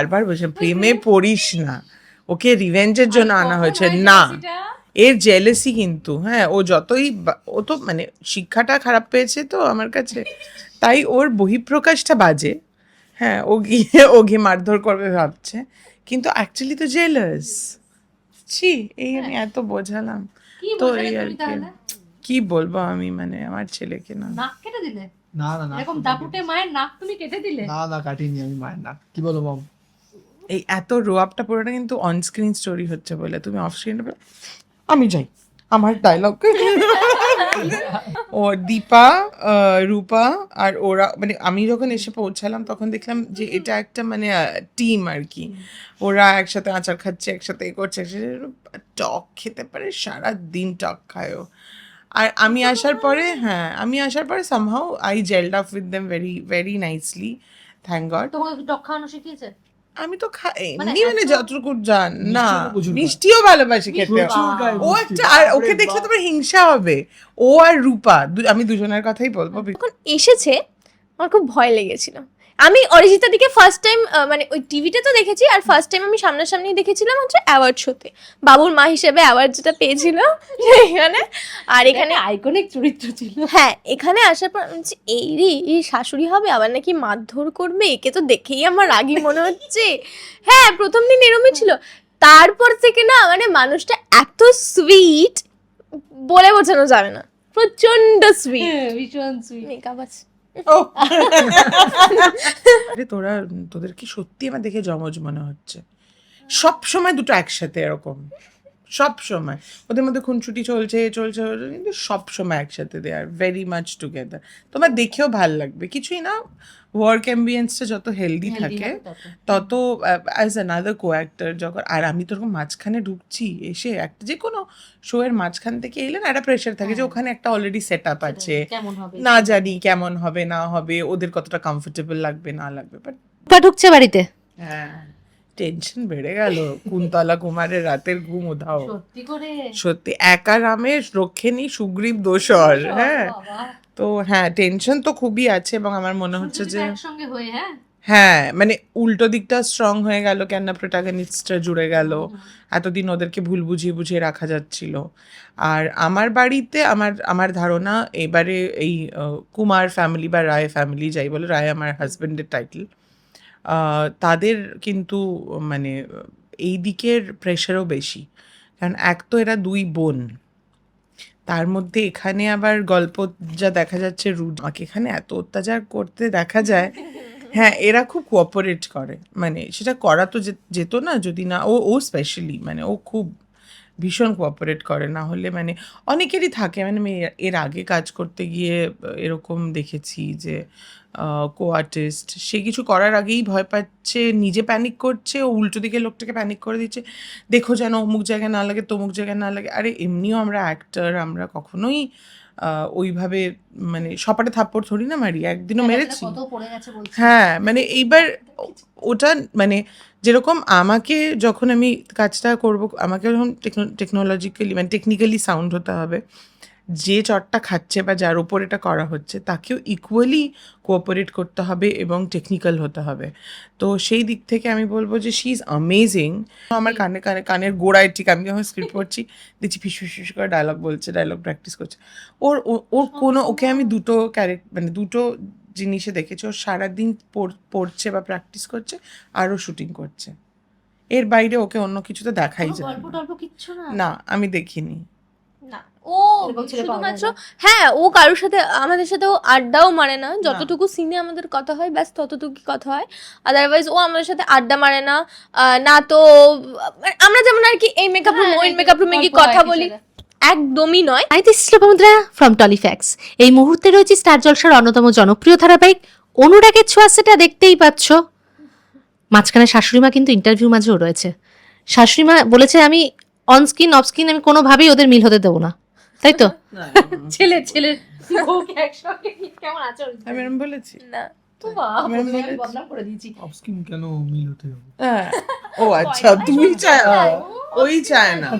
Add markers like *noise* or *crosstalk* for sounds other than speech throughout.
বারবার বলছে প্রেমে পড়িস না। ওকে রিভেঞ্জের জন্য আনা হয়েছে। না। এর জেলেসি কিন্তু হ্যাঁ ও যতই ও তো মানে শিক্ষাটা খারাপ পেয়েছে তো আমার কাছে। তাই ওর বহিঃপ্রকাশটা বাজে। হ্যাঁ ও গিয়ে ও গিয়ে মারধর করবে ভাবছে। কিন্তু অ্যাকচুয়ালি তো জেলাস ছি এই আমি এত বোঝালাম। তো এই আর কি। কি বলব আমি? মানে আমার ছেলেকে না। নাক কেটে দিলে? না না না এরকম দাপুটে মায়ের নাক তুমি কেটে দিলে? না না কাটিনি আমি মায়ের নাক। কি বলো মম? এই এত রো আপটা পুরোটা কিন্তু অন স্ক্রিন স্টোরি হচ্ছে বলে। তুমি অফ স্ক্রিনে আমি যাই। আমার ডায়লগ ও দীপা রূপা আর ওরা মানে আমি যখন এসে পৌঁছালাম তখন দেখলাম যে এটা একটা মানে টিম আর কি। ওরা একসাথে আচার খাচ্ছে একসাথে এ করছে একসাথে টক খেতে পারে সারা দিন টক খায়ও আর আমি আসার পরে হ্যাঁ আমি আসার পরে somehow I gelled up with them very very nicely thank god তোমাকে টক খাওয়ানো শিখিয়েছে? আমি তো খাই মানে এমনি মানে যতটুকু জান না মিষ্টিও ভালোবাসি খেতে। ও। একটা আর ওকে দেখলে তোমার হিংসা হবে। ও আর রূপা দু- আমি দুজনের কথাই বলব। এখন এসেছে আমার খুব ভয় লেগেছিল। আমি অরিজিতা দিকে ফার্স্ট টাইম মানে ওই টিভিতে তো দেখেছি আর ফার্স্ট টাইম আমি সামনাসামনি দেখেছিলাম হচ্ছে অ্যাওয়ার্ড শোতে বাবুর মা হিসেবে অ্যাওয়ার্ড যেটা পেয়েছিল *laughs* এখানে আর এখানে আইকনিক চরিত্র ছিল। হ্যাঁ এখানে আসার পর এই রে এই শাশুড়ি হবে আবার নাকি মারধর করবে? একে তো দেখেই আমার রাগি মনে হচ্ছে। হ্যাঁ প্রথম দিন এরমই ছিল। তারপর থেকে না মানে মানুষটা এত সুইট বলে বোঝানো যাবে না। প্রচণ্ড সুইট হ্যাঁ, ভীষণ সুইট মেকআপ আছে। *laughs* তোরা তোদের কি সত্যি আমার দেখে জমজ মনে হচ্ছে? সব সময় দুটো একসাথে এরকম। সব সময়। ওদের মধ্যে খুনছুটি চলছে চলছে চলছে, কিন্তু সব সময় একসাথে they are very much together তোমার দেখেও ভালো লাগবে। কিছুই না ওয়ার্ক অ্যাম্বিয়েন্সটা যত হেলদি থাকে তত। অ্যাজ অ্যানাদার কো অ্যাক্টর যখন আর আমি তো ওরকম মাঝখানে ঢুকছি এসে একটা যে কোনো শো এর মাঝখান থেকে এলে না একটা প্রেশার থাকে যে হ্যাঁ। ওখানে একটা অলরেডি সেট আপ আছে। না জানি কেমন হবে না হবে ওদের কতটা কমফোর্টেবল লাগবে না লাগবে বাট ঢুকছে বাড়িতে? হ্যাঁ। টেনশন বেড়ে গেল। কুন্তলা কুমারের রাতের ঘুম উধাও। সত্যি করে? সত্যি একা রামের রক্ষেনি সুগ্রীব দোসর হ্যাঁ। তো হ্যাঁ টেনশন তো খুবই আছে এবং আমার মনে হচ্ছে যে একসঙ্গে হয়ে হ্যাঁ? হ্যাঁ মানে উল্টো দিকটা স্ট্রং হয়ে গেল কেন প্রোটাগনিস্টটা জুড়ে গেল। এতদিন ওদেরকে ভুল বুঝিয়ে বুঝিয়ে রাখা যাচ্ছিল। আর আমার বাড়িতে আমার আমার ধারণা এবারে এই কুমার ফ্যামিলি বা রায় ফ্যামিলি যাই বলে রায় আমার হাজবেন্ডের টাইটেল তাদের কিন্তু মানে এই দিকের প্রেশারও বেশি। কারণ এক তো এরা দুই বোন। তার মধ্যে এখানে আবার গল্প যা দেখা যাচ্ছে রুড আমাকে এখানে এত অত্যাচার করতে দেখা যায় হ্যাঁ এরা খুব কোঅপারেট করে। মানে সেটা করা তো যেত না, যদি না, ও ও স্পেশালি মানে ও খুব ভীষণ কোঅপারেট করে। না হলে মানে অনেকেরই থাকে মানে আমি এর- আগে কাজ করতে গিয়ে এরকম দেখেছি যে কো আর্টিস্ট সে কিছু করার আগেই ভয় পাচ্ছে, নিজে প্যানিক করছে, ও উল্টো দিকে লোকটাকে প্যানিক করে দিচ্ছে। দেখো যেন অমুক জায়গায় না লাগে, তমুক জায়গায় না লাগে। আরে, এমনিও আমরা অ্যাক্টার আমরা কখনোই ওইভাবে মানে সপাটে থাপ্পড় ধরি না মারি একদিনও মেরেছি। হ্যাঁ মানে এইবার ওটা মানে যেরকম আমাকে যখন আমি কাজটা করব আমাকে যখন টেকনোলজিক্যালি মানে টেকনিক্যালি সাউন্ড হতে হবে যে চটটা খাচ্ছে বা যার উপর এটা করা হচ্ছে তাকেও ইকুয়ালি কোঅপারেট করতে হবে এবং টেকনিক্যাল হতে হবে। তো সেই দিক থেকে আমি বলব যে শি ইজ অ্যামেজিং আমার কানে কানে কানের গোড়ায় ঠিক আমি যখন স্ক্রিপ্ট *laughs* পড়ছি দেখছি ফিস ফিস করে ডায়লগ বলছে ডায়লগ প্র্যাকটিস করছে। ওর ও- ওর কোনো ওকে আমি দুটো ক্যারেক্ট মানে দুটো জিনিসে দেখেছি ও সারাদিন পড়- পড়ছে বা প্র্যাকটিস করছে আরও শুটিং করছে। এর বাইরে ওকে অন্য কিছু তো দেখাই যায় না। আমি দেখিনি। ও শুধুমাত্র হ্যাঁ ও কারোর সাথে আমাদের সাথে ও আড্ডাও মারে না। যতটুকু সিনে আমাদের কথা হয় ব্যাস ততটুকুই কথা হয়। আদারওয়াইজ ও আমাদের সাথে আড্ডা মারে না না তো আমরা যেমন আর কি এই মেকআপ রুম ওই মেকআপ রুমে গিয়ে হ্যাঁ, কথা বলি একদমই নয়। Hi this Lopamudra from Tollyfacts এই মুহূর্তে রয়েছে স্টার জলসার অন্যতম জনপ্রিয় ধারাবাহিক অনুরাগের ছোঁয়া সেটা দেখতেই পাচ্ছ। মাঝখানে শাশুড়িমা কিন্তু ইন্টারভিউ মাঝেও রয়েছে। শাশুড়িমা বলেছে আমি অন স্ক্রিন অফ স্ক্রিন আমি কোনোভাবেই ওদের মিল হতে দেবো না। তাই তো ছেলে ছেলে বউকে একসঙ্গে কেমন আচরণ আমি এরম বলেছি না হ্যাঁ ও আচ্ছা তুই চায় ওই চায় না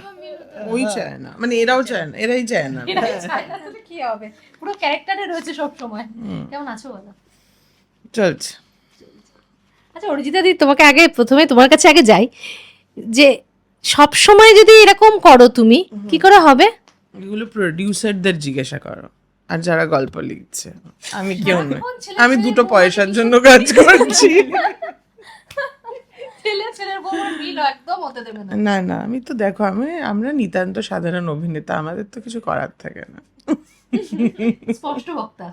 ওই চায় না মানে এরাও চায় না এরাই চায় না এরাই চায় কি হবে পুরো ক্যারেক্টারে রয়েছে সব সময় কেমন আছো বলো চলছে আচ্ছা অরিজিতা দি তোমাকে আগে প্রথমে তোমার কাছে আগে যাই যে সব সময় যদি এরকম করো তুমি কি করে হবে এগুলো প্রডিউসারদের জিজ্ঞাসা করো। আর যারা গল্প লিখছে। আমি কেউ নই। আমি দুটো পয়সার জন্য কাজ করছি। না। না আমি তো দেখো আমি আমরা নিতান্ত সাধারণ অভিনেতা আমাদের তো কিছু করার থাকে না। স্পষ্ট বক্তা।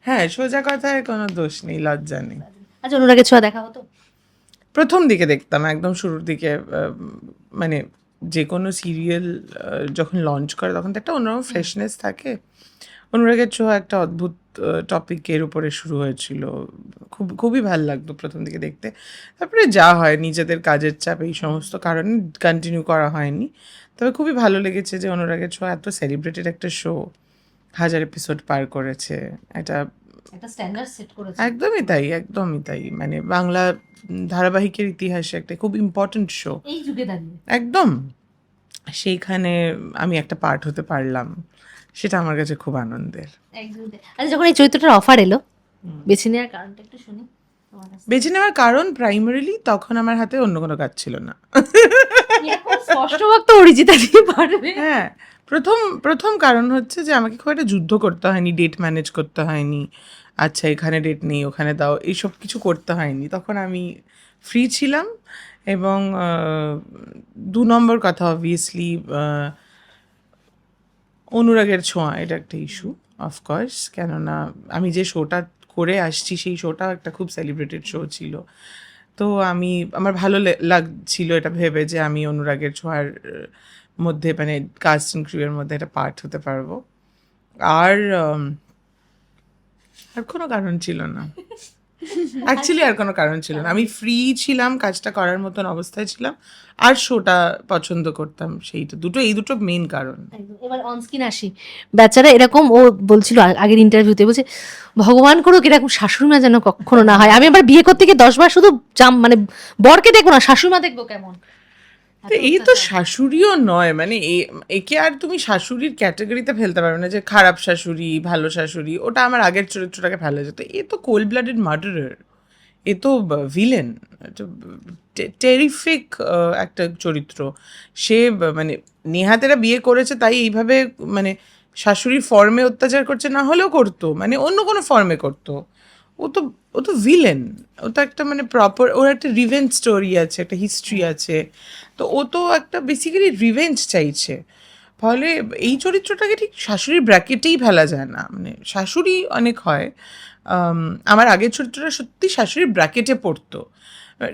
হ্যাঁ সোজা কথায় কোনো দোষ নেই লজ্জা নেই। আচ্ছা অনুরাগের ছোঁয়া দেখা হতো? প্রথম দিকে দেখতাম একদম শুরুর দিকে মানে যে কোনো সিরিয়াল যখন লঞ্চ করে তখন তো একটা অন্যরকম ফ্রেশনেস থাকে। অনুরাগের ছোঁয়া একটা অদ্ভুত টপিকের উপরে শুরু হয়েছিল। খুব খুবই ভালো লাগতো প্রথম দিকে দেখতে। তারপরে যা হয় নিজেদের কাজের চাপ এই সমস্ত কারণে কন্টিনিউ করা হয়নি। তবে খুবই ভালো লেগেছে যে অনুরাগের ছোঁয়া এত সেলিব্রেটেড একটা শো হাজার এপিসোড পার করেছে। এটা একটা স্ট্যান্ডার্ড সেট করেছে। একদমই তাই একদমই তাই। মানে বাংলা ধারাবাহিকের ইতিহাসে একটা খুব ইম্পর্ট্যান্ট শো এই যুগে দাঁড়িয়ে। একদম। সেইখানে আমি একটা পার্ট হতে পারলাম। সেটা আমার কাছে খুব আনন্দের। আচ্ছা যখন এই চরিত্রটার অফার এলো বেছে নেওয়ার কারণটা একটু শুনি। বেছে নেওয়ার কারণ প্রাইমারিলি তখন আমার হাতে অন্য কোনো কাজ ছিল না। অরিজিতা দিয়ে পারবে। হ্যাঁ প্রথম প্রথম কারণ হচ্ছে যে আমাকে খুব একটা যুদ্ধ করতে হয়নি ডেট ম্যানেজ করতে হয়নি। আচ্ছা এখানে ডেট নেই, ওখানে দাও, এইসব কিছু করতে হয়নি। তখন আমি ফ্রি ছিলাম এবং দু নম্বর কথা অবভিয়াসলি অনুরাগের ছোঁয়া, এটা একটা ইস্যু অফকোর্স কেননা আমি যে শোটা করে আসছি, সেই শোটাও একটা খুব সেলিব্রেটেড শো ছিল। তো আমি, আমার ভালো লাগছিল এটা ভেবে যে আমি অনুরাগের ছোঁয়ার মধ্যে মানে কাস্ট ক্রিউয়ের মধ্যে একটা পার্ট হতে পারব। আর আর কোনো কারণ ছিল না। *laughs* অ্যাকচুয়ালি আর কোনো কারণ ছিল না। আমি ফ্রি ছিলাম, কাজটা করার মতন অবস্থায় ছিলাম। আর শোটা পছন্দ করতাম সেইটা। দুটো, এই দুটো মেন কারণ। এবার অন অনস্ক্রিন আসি। বেচারা এরকম, ও বলছিল আগের ইন্টারভিউতে বলছে, ভগবান করুক, এরকম শাশুড়িমা যেন কখনো না হয়। আমি আবার বিয়ে করতে গিয়ে দশবার শুধু জাম মানে বরকে দেখব না, শাশুড়িমা দেখব কেমন? তো এই তো শাশুড়িও নয় মানে এ- একে আর তুমি শাশুড়ির ক্যাটাগরিতে ফেলতে পারবে না যে খারাপ শাশুড়ি ভালো শাশুড়ি ওটা আমার আগের চরিত্রটাকে ফেলে যেত। এ তো কোল্ড ব্লাডেড মার্ডারার এ তো ভিলেন টেরিফিক একটা চরিত্র। সে মানে নেহাতেরা বিয়ে করেছে তাই এইভাবে মানে শাশুড়ির ফর্মে অত্যাচার করছে না হলেও করতো মানে অন্য কোনো ফর্মে করতো। ও তো ও তো ভিলেন ও তো একটা মানে প্রপার ওর একটা রিভেঞ্জ স্টোরি আছে একটা হিস্ট্রি আছে। তো ও তো একটা বেসিক্যালি রিভেঞ্জ চাইছে। ফলে এই চরিত্রটাকে ঠিক শাশুড়ির ব্র্যাকেটেই ফেলা যায় না। মানে শাশুড়ি অনেক হয়। আমার আগের চরিত্রটা সত্যি শাশুড়ির ব্র্যাকেটে পড়তো।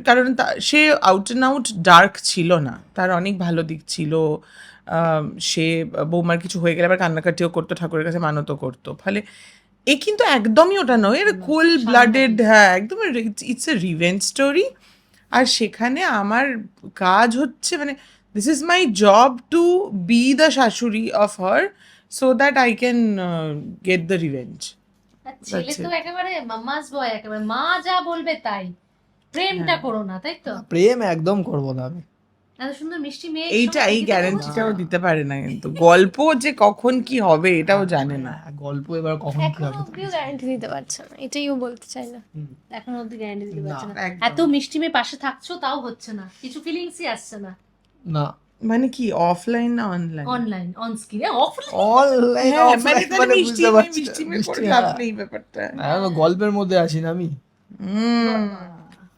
কারণ তা সে আউট অ্যান্ড আউট ডার্ক ছিল না। তার অনেক ভালো দিক ছিল। সে বৌমার কিছু হয়ে গেলে আবার কান্নাকাটিও করতো ঠাকুরের কাছে মানতও করতো। ফলে এ কিন্তু একদমই ওটা নয় এর কোল ব্লাডেড হ্যাঁ একদম ইটস এ রিভেঞ্জ স্টোরি আর সেখানে আমার কাজ হচ্ছে মানে this is my job to be the shashuri of her so that I can get the revenge ছেলে তো একেবারে মামাস বয় একেবারে মা যা বলবে তাই। প্রেমটা করো না তাই তো? প্রেম একদম করব না আমি। এত সুন্দর মিষ্টি মেয়ে এইটা এই গ্যারান্টিটাও দিতে পারে না কিন্তু। গল্প যে কখন কি হবে এটাও জানে না। হ্যাঁ, গল্প এবার কখন কি হবে। গ্যারান্টি দিতে পারছে না এটাই ও বলতে চাইলো। এখন অব্দি গ্যারান্টি দিতে পারছে না। এত মিষ্টি মেয়ে পাশে থাকছো তাও হচ্ছে না। কিছু ফিলিংসই আসছে না। না। মানে কি অফলাইন না online online on screen offline online হ্যাঁ মানে মিষ্টি মেয়ে, মিষ্টি মেয়ে করে মিষ্টি লাভ হ্যাঁ। নেই ব্যাপারটা। হ্যাঁ, আমি গল্পের মধ্যে আছি না আমি। হুম।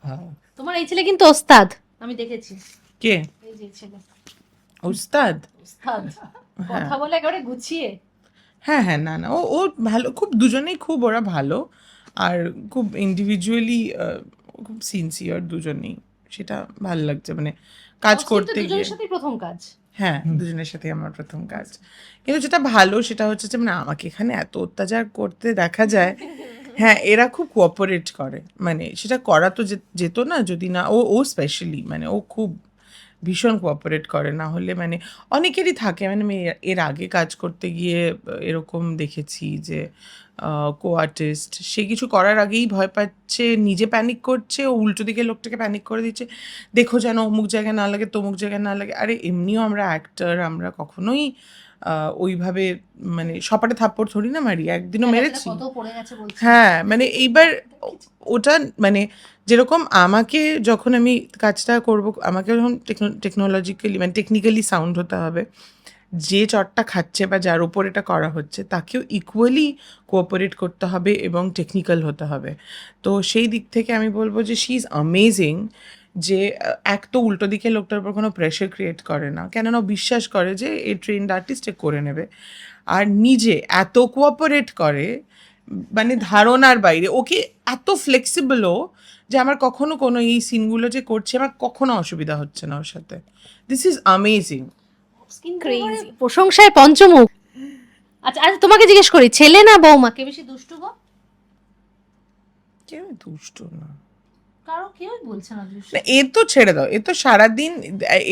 হ্যাঁ। তোমার এই ছেলে কিন্তু ওস্তাদ। আমি দেখেছি। কে? এই উস্তাদ? উস্তাদ। কথা বলে একেবারে গুছিয়ে। হ্যাঁ হ্যাঁ না না ও ও ভালো খুব দুজনেই খুব ওরা ভালো। আর খুব ইন্ডিভিজুয়ালি খুব সিনসিয়ার দুজনেই। সেটা ভালো লাগছে মানে কাজ করতে গিয়ে। সাথে প্রথম কাজ। হ্যাঁ দুজনের সাথে আমার প্রথম কাজ। কিন্তু যেটা ভালো সেটা হচ্ছে যে মানে আমাকে এখানে এত অত্যাচার করতে দেখা যায়। *laughs* হ্যাঁ এরা খুব কোঅপারেট করে। মানে সেটা করা তো যেত না যদি না ও ও স্পেশালি মানে ও খুব ভীষণ কোঅপারেট করে। না হলে মানে অনেকেরই থাকে মানে আমি এর- আগে কাজ করতে গিয়ে এরকম দেখেছি যে কো আর্টিস্ট সে কিছু করার আগেই ভয় পাচ্ছে, নিজে প্যানিক করছে, ও উল্টো দিকে লোকটাকে প্যানিক করে দিচ্ছে, দেখো যেন অমুক জায়গায় না লাগে, তমুক জায়গায় না লাগে। আরে, এমনিও আমরা অ্যাক্টার আমরা কখনোই ওইভাবে মানে সপাটে থাপ্পড় থরি না মারি একদিনও মেরেছি। পড়ে গেছে বলছি। হ্যাঁ মানে এইবার ওটা মানে যেরকম আমাকে যখন আমি কাজটা করব আমাকে যখন টেকনোলজিক্যালি মানে টেকনিক্যালি সাউন্ড হতে হবে যে চটটা খাচ্ছে বা যার উপর এটা করা হচ্ছে তাকেও ইকুয়ালি কোঅপারেট করতে হবে এবং টেকনিক্যাল হতে হবে। তো সেই দিক থেকে আমি বলব যে শি ইজ অ্যামেজিং যে এক তো উল্টো দিকে লোকটার উপর কোনো প্রেশার ক্রিয়েট করে না। কেননা ও বিশ্বাস করে যে এই ট্রেন্ড আর্টিস্ট করে নেবে। আর নিজে এত কোঅপারেট করে মানে ধারণার বাইরে ওকে এত ফ্লেক্সিবলও যে আমার কখনো কোনো এই সিনগুলো যে করছে আমার কখনো অসুবিধা হচ্ছে না ওর সাথে। দিস ইজ আমেজিং প্রশংসায় পঞ্চমুখ। আচ্ছা আচ্ছা তোমাকে জিজ্ঞেস করি ছেলে না বৌমা? কে বেশি দুষ্টু গো? কেউ দুষ্টু না? কারও কেউই বলছে না দুষ্টু না, এ তো ছেড়ে দাও। এ তো সারাদিন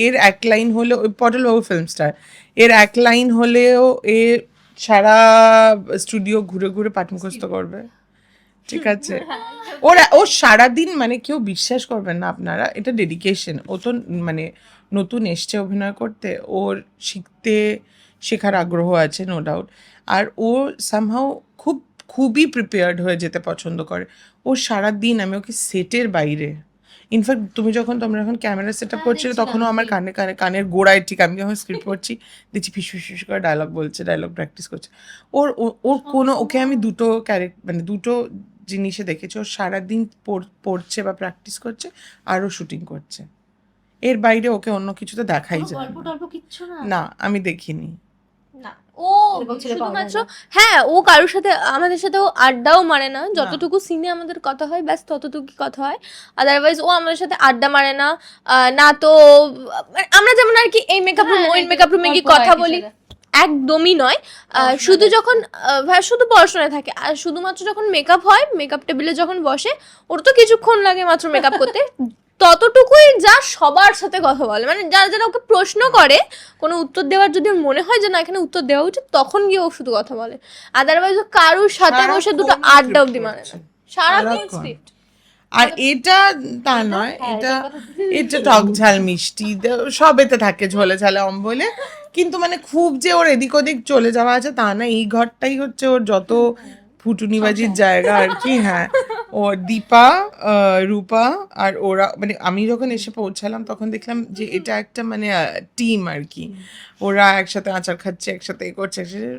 এর এক লাইন হলে ওই পটলবাবু ফিল্ম স্টার এর এক লাইন হলেও এ সারা স্টুডিও ঘুরে ঘুরে পাঠ মুখস্থ করবে। ঠিক আছে। ওরা ও সারাদিন মানে কেউ বিশ্বাস করবেন না আপনারা এটা ডেডিকেশন ও তো মানে নতুন এসছে অভিনয় করতে ওর শিখতে শেখার আগ্রহ আছে নো ডাউট আর ও সামহাও খুব খুবই প্রিপেয়ার্ড হয়ে যেতে পছন্দ করে। ও সারাদিন আমি ওকে সেটের বাইরে। ইনফ্যাক্ট তুমি যখন তোমরা যখন ক্যামেরা সেট আপ করছিলে তখনও আমার কানে কানে কানের গোড়ায় ঠিক আমি যখন স্ক্রিপ্ট করছি দেখছি ফিস ফিস করে ডায়লগ বলছে ডায়লগ প্র্যাকটিস করছে। ওর ও- ওর কোনো ওকে আমি দুটো ক্যারেক্ট মানে দুটো জিনিসে দেখেছি। ও সারাদিন পড়- পড়ছে বা প্র্যাকটিস করছে আরও শুটিং করছে। এর বাইরে ওকে অন্য কিছু তো দেখাই যায় না আমি দেখিনি। না। ও শুধুমাত্র হ্যাঁ ও কারোর সাথে আমাদের সাথে ও আড্ডাও মারে না। যতটুকু সিনে আমাদের কথা হয় ব্যাস ততটুকুই কথা হয়। আদারওয়াইজ ও আমাদের সাথে আড্ডা মারে না। না তো মানে আমরা যেমন আর কি এই মেকআপ রুম হ্যাঁ, ওই মেকআপ রুমে গিয়ে কথা বলি? একদমই নয়। আহ, শুধু যখন শুধু পড়াশোনায় থাকে। আর শুধুমাত্র যখন মেকআপ হয় মেকআপ টেবিলে যখন বসে ওর তো কিছুক্ষণ লাগে মাত্র মেকআপ করতে। ততটুকুই যা সবার সাথে কথা বলে। মানে যারা যারা ওকে প্রশ্ন করে কোনো উত্তর দেওয়ার যদি মনে হয় যে না এখানে উত্তর দেওয়া উচিত তখন গিয়ে ও শুধু কথা বলে। আদারওয়াইজ ও কারোর সাথে বসে দুটো আড্ডা অব্দি মানে। না। সারাক্ষণ। স্ক্রিপ্ট আর এটা তা নয় হ্যাঁ, এটা এটা টক ঝাল মিষ্টি দে- সবেতে থাকে ঝোলে ঝালে অম্বলে। কিন্তু মানে খুব যে ওর এদিক ওদিক চলে যাওয়া আছে তা না এই ঘরটাই হচ্ছে ওর যত ফুটুনিবাজির জায়গা আর কি হ্যাঁ। ও দীপা রূপা আর ওরা মানে আমি যখন এসে পৌঁছালাম তখন দেখলাম যে এটা একটা মানে টিম আর কি। ওরা একসাথে আচার খাচ্ছে একসাথে এ করছে একসাথে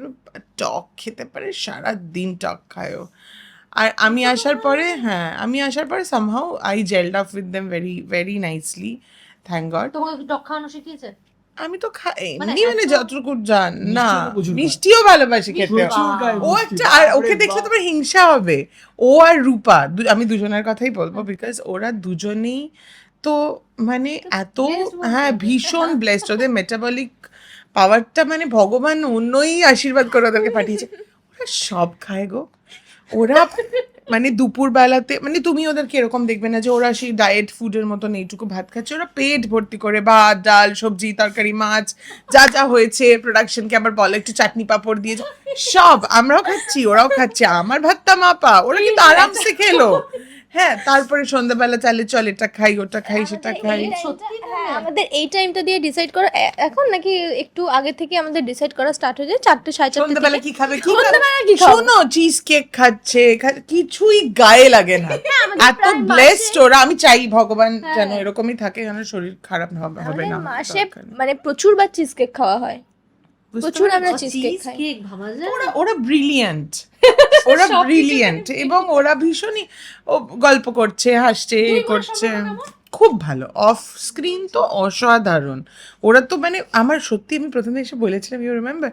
টক খেতে পারে সারা দিন টক খায়ও আর আমি আসার পরে হ্যাঁ আমি আসার পরে somehow I gelled up with them very very nicely thank God তোমাকে টক খাওয়ানো শিখিয়েছে? আমি তো খাই মানে এমনি মানে যতটুকু জান না। মিষ্টিও ভালোবাসি খেতে। ও একটা আর ওকে দেখলে তোমার হিংসা হবে। ও আর রূপা আমি দুজনের কথাই বলব বিকজ ওরা দুজনেই তো মানে এত হ্যাঁ ভীষণ ব্লেসড ওদের মেটাবলিক পাওয়ারটা মানে ভগবান অন্যই আশীর্বাদ করে ওদেরকে পাঠিয়েছে। ওরা সব খায় গো। ওরা মানে দুপুর বেলাতে মানে তুমি ওদেরকে এরকম দেখবে না যে ওরা সেই ডায়েট ফুডের মতন এইটুকু ভাত খাচ্ছে। ওরা পেট ভর্তি করে ভাত ডাল সবজি তরকারি মাছ যা যা হয়েছে প্রোডাকশনকে আবার বলে একটু চাটনি পাঁপড় দিয়ে সব আমরাও খাচ্ছি ওরাও খাচ্ছে আমার ভাতটা মাপা ওরা কিন্তু আরামসে খেলো। *laughs* হ্যাঁ তারপরে সন্ধ্যাবেলা চালে চল এটা খাই ওটা খাই সেটা খাই। সত্যি হ্যাঁ আমাদের এই টাইমটা দিয়ে ডিসাইড করা। এখন নাকি একটু আগে থেকে আমাদের ডিসাইড করা স্টার্ট হয়ে যায় চারটে সাড়ে চারটে সন্ধ্যাবেলা কি খাবে কি খাবে? সন্ধ্যাবেলা কি খাব? শোনো চিজ কেক খাচ্ছে কিছুই গায়ে লাগে না। *laughs* এত ব্লেসড ওরা আমি চাই ভগবান যেন এরকমই থাকে যেন শরীর খারাপ হবে হবে না মাসে মানে প্রচুর বার চিজ কেক খাওয়া হয়। প্রচুর আমরা চিজ কেক খাই। ভাবা যায় ওরা ওরা ব্রিলিয়ান্ট *laughs* ওরা ব্রিলিয়ান্ট এবং ওরা ভীষণই গল্প করছে হাসছে এ করছে। খুব ভালো। অফ স্ক্রিন তো অসাধারণ। ওরা তো মানে আমার সত্যি আমি প্রথমে এসে বলেছিলাম ইউ রিমেম্বার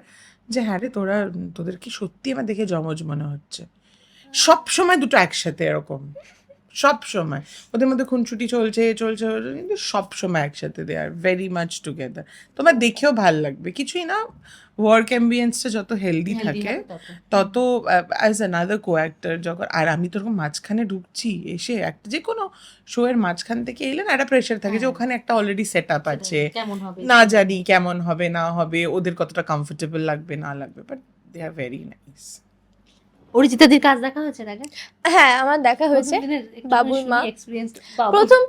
যে হ্যাঁ রে তোরা তোদের কি সত্যি আমার দেখে জমজ মনে হচ্ছে? সব সময় দুটো একসাথে এরকম। সব সময়। ওদের মধ্যে খুনছুটি চলছে চলছে কিন্তু সব সময় একসাথে they are very much together তোমার দেখেও ভালো লাগবে। কিছুই না ওয়ার্ক অ্যাম্বিয়েন্সটা যত হেলদি থাকে তত। অ্যাজ অ্যানাদার কো অ্যাক্টার যখন আর আমি তো ওরকম মাঝখানে ঢুকছি এসে একটা যে কোনো শো এর মাঝখান থেকে এলে না একটা প্রেশার থাকে যে হ্যাঁ। ওখানে একটা অলরেডি সেট আপ আছে। না জানি কেমন হবে না হবে ওদের কতটা কমফোর্টেবল লাগবে না লাগবে but they are very nice অরিজিতাদির কাজ দেখা হয়েছে আগে? হ্যাঁ আমার দেখা হয়েছে। প্রথম বাবুর মা। experience। প্রথম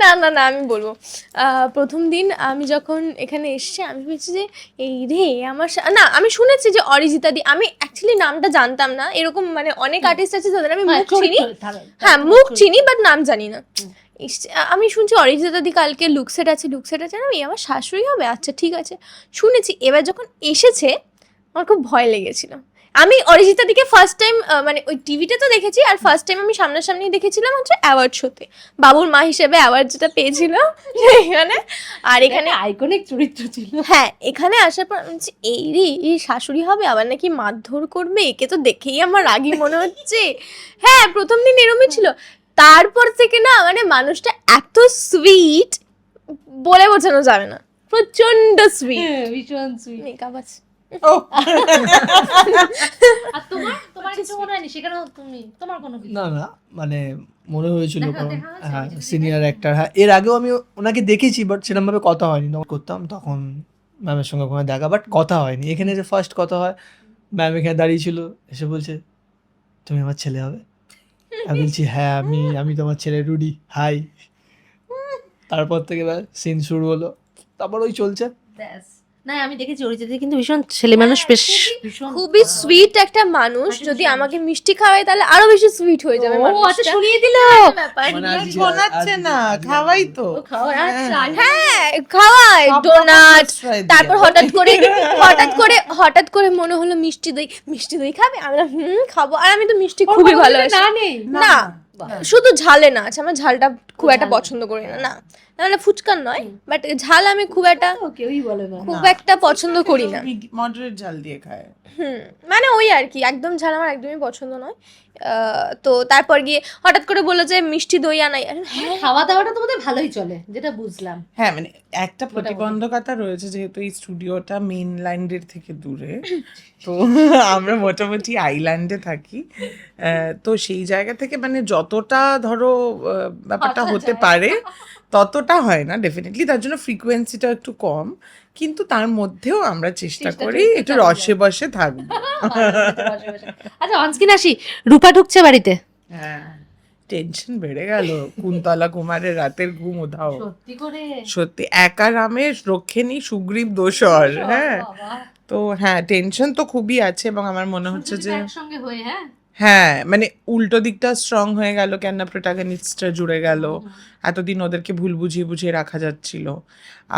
না না না আমি বলব। প্রথম দিন আমি যখন এখানে এসেছি আমি ভেবেছি যে এই রে আমার না আমি শুনেছি যে অরিজিতা দি আমি অ্যাকচুয়ালি নামটা জানতাম না। এরকম মানে অনেক আর্টিস্ট আছে যাদের আমি মুখ চিনি। হ্যাঁ মুখ চিনি বাট নাম জানি না। আমি শুনছি অরিজিতা দি কালকে লুকসেট আছে লুকসেট আছে না আমার শাশুড়ি হবে? আচ্ছা ঠিক আছে। শুনেছি এবার যখন এসেছে আমার খুব ভয় লেগেছিল। আমি অরিজিতা দিকে ফার্স্ট টাইম মানে ওই টিভিতে তো দেখেছি আর ফার্স্ট টাইম আমি সামনাসামনি দেখেছিলাম হচ্ছে অ্যাওয়ার্ড শোতে বাবুর মা হিসেবে অ্যাওয়ার্ড যেটা পেয়েছিল এখানে আর এখানে আইকনিক চরিত্র ছিল। হ্যাঁ এখানে আসার পর এই রে এই শাশুড়ি হবে আবার নাকি মারধর করবে? একে তো দেখেই আমার রাগি মনে হচ্ছে। হ্যাঁ প্রথম দিন এরমই ছিল। তারপর থেকে না মানে মানুষটা এত সুইট বলে বোঝানো যাবে না। প্রচণ্ড সুইট হ্যাঁ, ভীষণ সুইট মেকআপ আছে। ও। আর তোমার? তোমার কিছু মনে হয়নি? সেখানেও তুমি তোমার কোনো কিছু? না না মানে মনে হয়েছিল কারণ হ্যাঁ সিনিয়র অ্যাক্টর হ্যাঁ এর আগেও আমি ওনাকে দেখেছি বাট সেরকম ভাবে কথা হয়নি। তখন করতাম তখন ম্যামের সঙ্গে ওখানে দেখা বাট কথা হয়নি। এখানে যে ফার্স্ট কথা হয় ম্যাম এখানে দাঁড়িয়ে ছিল এসে বলছে তুমি আমার ছেলে হবে? আমি বলছি হ্যাঁ আমি আমি তোমার ছেলে রুডি হাই তারপর থেকে সিন শুরু হলো। তারপর ওই চলছে। ব্যাস। না আমি দেখেছি কিন্তু ভীষণ ছেলে মানুষ বেশ ভীষণ খুবই সুইট একটা মানুষ। যদি আমাকে মিষ্টি খাওয়ায় তাহলে আরও বেশি সুইট হয়ে যাবে ও আচ্ছা শুনিয়ে দিল। ব্যাপার মানে নিয়ে। আজকে- শোনাচ্ছে না খাওয়াই তো। ও খাওয়া আচ্ছা হ্যাঁ রকম ডোনাট তারপর হঠাৎ করে *laughs* হঠাৎ করে হঠাৎ করে মনে হলো মিষ্টি দই মিষ্টি দই খাবে? আমি হুম খাব। আর আমি তো মিষ্টি খুবই ভালোবাসি। না না শুধু ঝালে না আচ্ছা আমার ঝালটা খুব একটা পছন্দ করি না না। নাহলে ফুচকার নয় বাট ঝাল আমি খুব একটা কেউই বলে না। খুব একটা পছন্দ করি না। মডারেট জাল দিয়ে খায়। হুম মানে ওই আর কি একদম ঝাল আমার একদমই পছন্দ নয়। আহ, তো তারপর গিয়ে হঠাৎ করে বলল যে মিষ্টি দই আনাই। হ্যাঁ। খাওয়া দাওয়াটা তোমাদের ভালোই চলে যেটা বুঝলাম। হ্যাঁ মানে একটা প্রতিবন্ধকতা রয়েছে যেহেতু এই স্টুডিওটা মেন মেইনল্যান্ডের থেকে দূরে। *laughs* তো আমরা মোটামুটি আইল্যান্ডে থাকি। তো সেই জায়গা থেকে মানে যতটা ধরো ব্যাপারটা হতে পারে ততটা হয় না ডেফিনেটলি তার জন্য ফ্রিকোয়েন্সিটা একটু কম কিন্তু তার মধ্যেও আমরা চেষ্টা করি একটু রসে বসে থাকব। *laughs* আচ্ছা অনস্কিন আসি *laughs* রূপা ঢুকছে বাড়িতে। হ্যাঁ টেনশন বেড়ে গেল কুন্তলা কুমারের রাতের ঘুম উধাও। সত্যি সত্যি একা রামের রক্ষেনি সুগ্রীব দোসর হ্যাঁ। তো হ্যাঁ টেনশন তো খুবই আছে এবং আমার মনে হচ্ছে যে একসঙ্গে হয়ে হ্যাঁ? হ্যাঁ মানে উল্টো দিকটা স্ট্রং হয়ে গেল কেন প্রোটাগনিস্টরা জুড়ে গেল। এতদিন ওদেরকে ভুল বুঝিয়ে বুঝিয়ে রাখা যাচ্ছিল।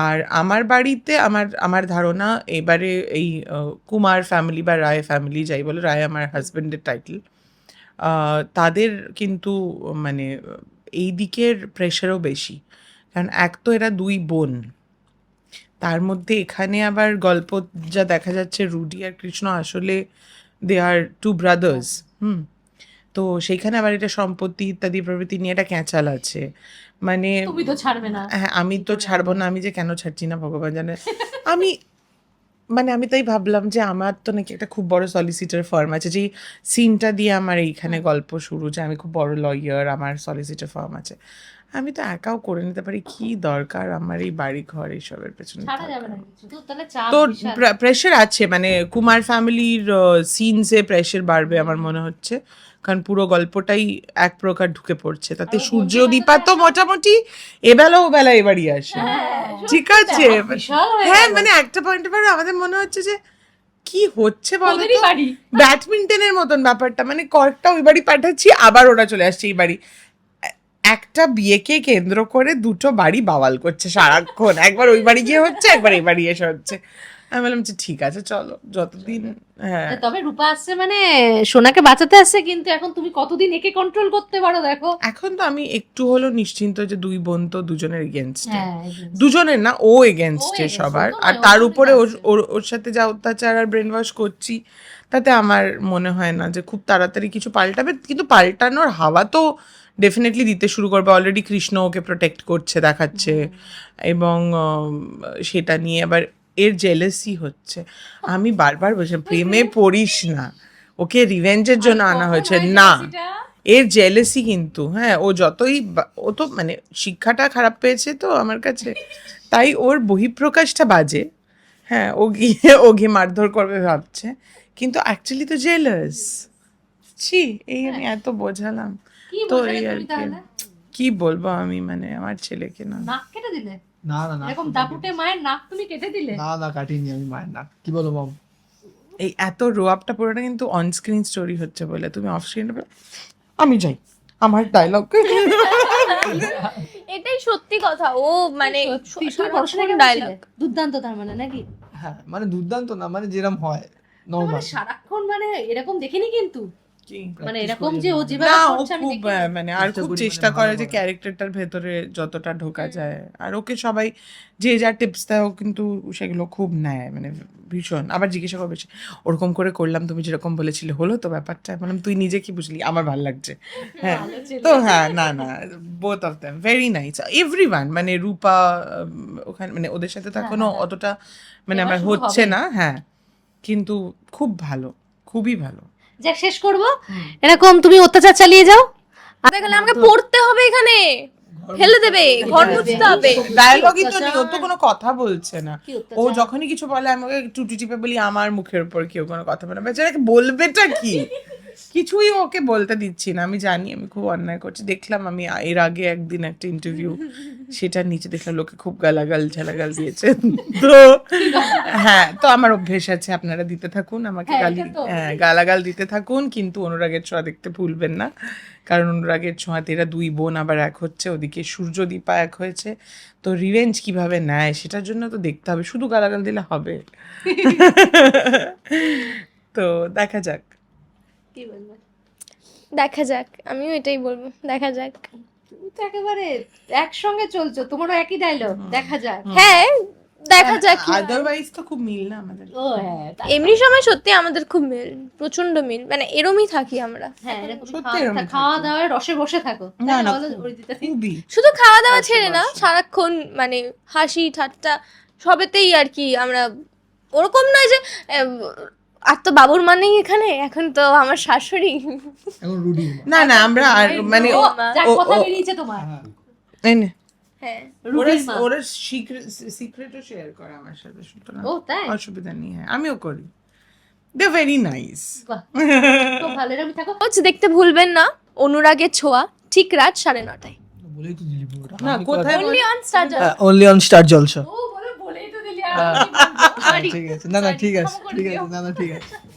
আর আমার বাড়িতে আমার আমার ধারণা এবারে এই কুমার ফ্যামিলি বা রায় ফ্যামিলি যাই বলো রায় আমার হাজব্যান্ডের টাইটেল তাদের কিন্তু মানে এই দিকের প্রেশারও বেশি। কারণ এক তো এরা দুই বোন। তার মধ্যে এখানে আবার গল্প যা দেখা যাচ্ছে রুডি আর কৃষ্ণ আসলে দে আর টু ব্রাদার্স হুম। তো সেইখানে আবার এটা সম্পত্তি ইত্যাদি প্রভৃতি নিয়ে একটা ক্যাঁচাল আছে। মানে তুমি তো ছাড়বে না। হ্যাঁ আমি তো ছাড়বো না আমি যে কেন ছাড়ছি না ভগবান জানে। আমি মানে আমি তাই ভাবলাম যে আমার তো নাকি একটা খুব বড় সলিসিটার ফার্ম আছে যেই সিনটা দিয়ে আমার এইখানে গল্প শুরু যে আমি খুব বড় লয়ার আমার সলিসিটার ফার্ম আছে। আমি তো একাও করে নিতে পারি কি দরকার আমার এই বাড়ি ঘর এইসবের পেছনে? তো। প্রেশার আছে মানে কুমার ফ্যামিলির সিনসে প্রেশার বাড়বে আমার মনে হচ্ছে। কারণ পুরো গল্পটাই এক প্রকার ঢুকে পড়ছে। তাতে সূর্য দীপা তো মোটামুটি এবেলা ও বেলা এবারই আসে। হ্যাঁ, ঠিক আছে? হয়ে মানে একটা পয়েন্টের পরে আমাদের মনে হচ্ছে যে কি হচ্ছে বলো ব্যাডমিন্টনের মতন ব্যাপারটা মানে কর্কটা ওই বাড়ি পাঠাচ্ছি আবার ওরা চলে আসছে এই বাড়ি। একটা বিয়েকে কেন্দ্র করে দুটো বাড়ি বাওয়াল করছে সারাক্ষণ। একবার ওই বাড়ি গিয়ে হচ্ছে একবার এই বাড়ি এসে হচ্ছে। আমি বললাম যে ঠিক আছে চলো যতদিন হ্যাঁ। তবে রূপা আসছে মানে সোনাকে বাঁচাতে আসছে কিন্তু এখন তুমি কতদিন একে কন্ট্রোল করতে পারো দেখো। এখন তো আমি একটু হলো নিশ্চিন্ত যে দুই বোন তো দুজনের এগেনস্ট হ্যাঁ দুজনের না ও এগেনস্টে সবার। আর তার উপরে ওর- ওর সাথে যা অত্যাচার আর ব্রেন ওয়াশ করছি তাতে আমার মনে হয় না যে খুব তাড়াতাড়ি কিছু পাল্টাবে। কিন্তু পাল্টানোর হাওয়া তো ডেফিনেটলি দিতে শুরু করবে। অলরেডি কৃষ্ণ ওকে প্রোটেক্ট করছে দেখাচ্ছে এবং সেটা নিয়ে আবার এর জেলেসি হচ্ছে। আমি বারবার বলছি প্রেমে পড়িস না। ওকে রিভেঞ্জের জন্য আনা হয়েছে। না। এর জেলেসি কিন্তু হ্যাঁ ও যতই ও তো মানে শিক্ষাটা খারাপ পেয়েছে তো আমার কাছে। তাই ওর বহিঃপ্রকাশটা বাজে। হ্যাঁ ও গিয়ে ও গিয়ে মারধর করবে ভাবছে। কিন্তু অ্যাকচুয়ালি তো জেলাস ছি এই আমি এত বোঝালাম। তো এই আর কি। কি বলব আমি? মানে আমার ছেলেকে না। নাক কেটে দিলে? না না না এরকম দাপুটে মায়ের নাক তুমি কেটে দিলে? না না কাটিনি আমি মায়ের নাক। কি বলো মম? এই এত রো আপটা পুরোটা কিন্তু অন স্ক্রিন স্টোরি হচ্ছে বলে। তুমি অফ স্ক্রিন আমি যাই। আমার ডায়লগ এটাই সত্যি কথা। ও মানে ডায়লগ দুর্দান্ত তার মানে নাকি? হ্যাঁ মানে দুর্দান্ত না মানে যেরকম হয় নর্মাল মানে সারাক্ষণ মানে এরকম দেখিনি কিন্তু। মানে এরকম যে ও যেভাবে করছে আমি খুব মানে আর চেষ্টা খুব চেষ্টা মানে করে যে ক্যারেক্টারটার ভেতরে যতটা ঢোকা যায়। আর ওকে সবাই যে যা টিপস দেয় ও কিন্তু সেগুলো খুব নেয় মানে ভীষণ। আবার জিজ্ঞাসা করবে ওরকম করে করলাম তুমি যেরকম বলেছিলে হলো তো ব্যাপারটা? বললাম তুই নিজে কি বুঝলি? আমার *laughs* ভালো লাগছে। হ্যাঁ। তো হ্যাঁ না না both of them very nice every মানে রূপা ওখানে মানে ওদের সাথে তো হ্যাঁ, এখনও হ্যাঁ। অতটা মানে আমার হচ্ছে না হ্যাঁ। কিন্তু খুব ভালো খুবই ভালো। যাক শেষ করব। এরকম তুমি অত্যাচার চালিয়ে যাও। গেলে আমাকে পড়তে হবে এখানে। ফেলে দেবে ঘর মুছতে হবে। ডায়লগই তো নেই ও তো কোনো কথা বলছে না। ও যখনই কিছু বলে আমাকে ওকে টুটি টিপে বলি আমার মুখের উপর কেউ কোনো কথা বলে না। বেচারাকে বলবেটা কি? কিছুই ওকে বলতে দিচ্ছি না। আমি জানি আমি খুব অন্যায় করছি। দেখলাম আমি এর আগে একদিন একটা ইন্টারভিউ সেটার নিচে দেখলাম লোকে খুব গালাগাল ঝালাগাল দিয়েছে। তো হ্যাঁ তো আমার অভ্যেস আছে আপনারা দিতে থাকুন আমাকে হ্যাঁ, গালি হ্যাঁ গালাগাল দিতে থাকুন কিন্তু অনুরাগের ছোঁয়া দেখতে ভুলবেন না। কারণ অনুরাগের ছোঁয়াতে এরা দুই বোন আবার এক হচ্ছে ওদিকে সূর্যদীপা এক হয়েছে। তো রিভেঞ্জ কীভাবে নেয় সেটার জন্য তো দেখতে হবে। শুধু গালাগাল দিলে হবে। তো দেখা যাক। কি বলব? দেখা যাক আমিও এটাই বলব দেখা যাক। তুমি তো একেবারে একসঙ্গে চলছো তোমারও একই ডায়লগ দেখা যাক। হ্যাঁ দেখা যাক। কি আদারওয়াইজ তো খুব মিল না আমাদের। ও হ্যাঁ এমনি সময় সত্যি আমাদের খুব মিল প্রচণ্ড মিল মানে এরমই থাকি আমরা। হ্যাঁ এরকম সত্যি খাওয়া-। দাওয়ায় রসে বসে থাকো। না না শুধু খাওয়া দাওয়া ছেড়ে না সারাক্ষণ মানে হাসি ঠাট্টা সবেতেই আর কি আমরা ওরকম নয় যে আহ, আর তো বাবুর মানেই এখানে? এখন তো আমার শাশুড়ি। এখন রুডি না না আমরা আর মানে ও, কথা বেরিয়েছে তোমার। হ্যাঁ। হ্যাঁ ওরা রুবির মা। ওরা সিক্রেটও শেয়ার করে আমার সাথে সুতরাং ও তাই? অসুবিধা নেই হ্যাঁ আমিও করি। দে ভেরি নাইস ভালো থাকো। দেখতে ভুলবেন না অনুরাগের ছোঁয়া ঠিক রাত সাড়ে নটায়। বলেই তো দিলি না কোথায় only on Star only on Star Jalsha ঠিক আছে। না না ঠিক আছে ঠিক আছে না না ঠিক আছে।